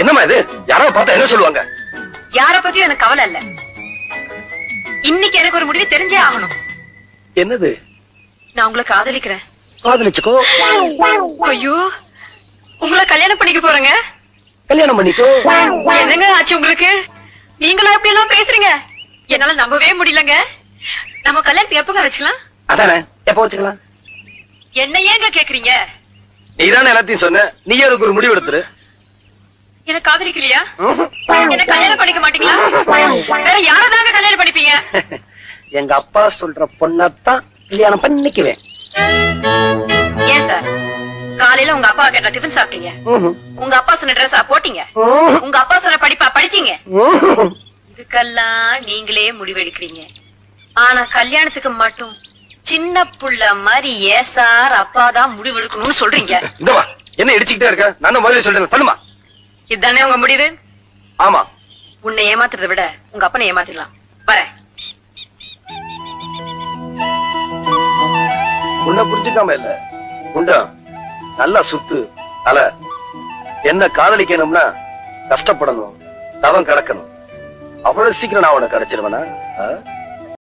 என்னம்மா இது? யாராவது பார்த்தா என்ன சொல்லுவாங்க? யார பத்தியும் எனக்கு கவலை இல்ல. இன்னைக்கு எனக்கு ஒரு முடிவு தெரிஞ்சே ஆகணும். என்னது? நான் உங்களை காதலிக்கிறேன். காதலிச்சுக்கோ. ஐயோ உங்களை கல்யாணம் பண்ணிக்க போறேங்க. கல்யாணம் பண்ணிக்கோ. என்னங்க ஆச்சு உங்களுக்கு? நீங்களா இப்படி எல்லாம் பேசுறீங்க? என்னால நம்பவே முடியலங்க. நம்ம கல்யாணத்துக்கு எப்பங்க வச்சுக்கலாம்? அதானே? எப்ப வச்சுக்கலாம்? என்ன ஏங்க கேக்குறீங்க? நீதானே எல்லாத்தையும் சொன்ன. நீயே அதுக்கு ஒரு முடிவு எடுத்துரு? என்ன காதலிக்கலையா? என்ன கல்யாணம் பண்ணிக்க மாட்டீங்களா? வேற யாரதாங்க கல்யாணம் பண்ணிப்பீங்க? எங்க அப்பா சொல்ற பொண்ணத்தான் கல்யாணம் பண்ணிக்குவேன். ஏன் சார்? காலையில உங்க அப்பா கேட்ட டிஃபன் சாப்பிட்டீங்க. உங்க அப்பா சொன்ன ட்ரெஸ்ஸா போட்டீங்க. உங்க அப்பா சொன்ன படிப்பா படிச்சீங்க. இதுக்கெல்லாம் நீங்களே முடிவெடுக்கிறீங்க. ஆனா கல்யாணத்துக்கு மட்டும் சின்ன புள்ள மாதிரி ஏசார் அப்பா தான் முடிவெடுக்கணும்னு சொல்றீங்க. என்ன இடிச்சுக்கிட்டே இருக்க? நான் தான் முதல்ல சொல்றேன். பண்ணுமா? இதுதானே உங்க முடிவு? ஆமா. உன்னை ஏமாத்துறதை விட உங்க அப்பனை ஏமாத்திடலாம் வரேன். உன்னை புரிஞ்சுக்காம இல்ல. உண்டா? நல்லா சுத்து தல. என்ன காதலிக்கணும்னா கஷ்டப்படணும் தவம் கிடக்கணும் அவ்வளவு சீக்கிரம் நான் உனக்கு கிடைச்சிருவேனா?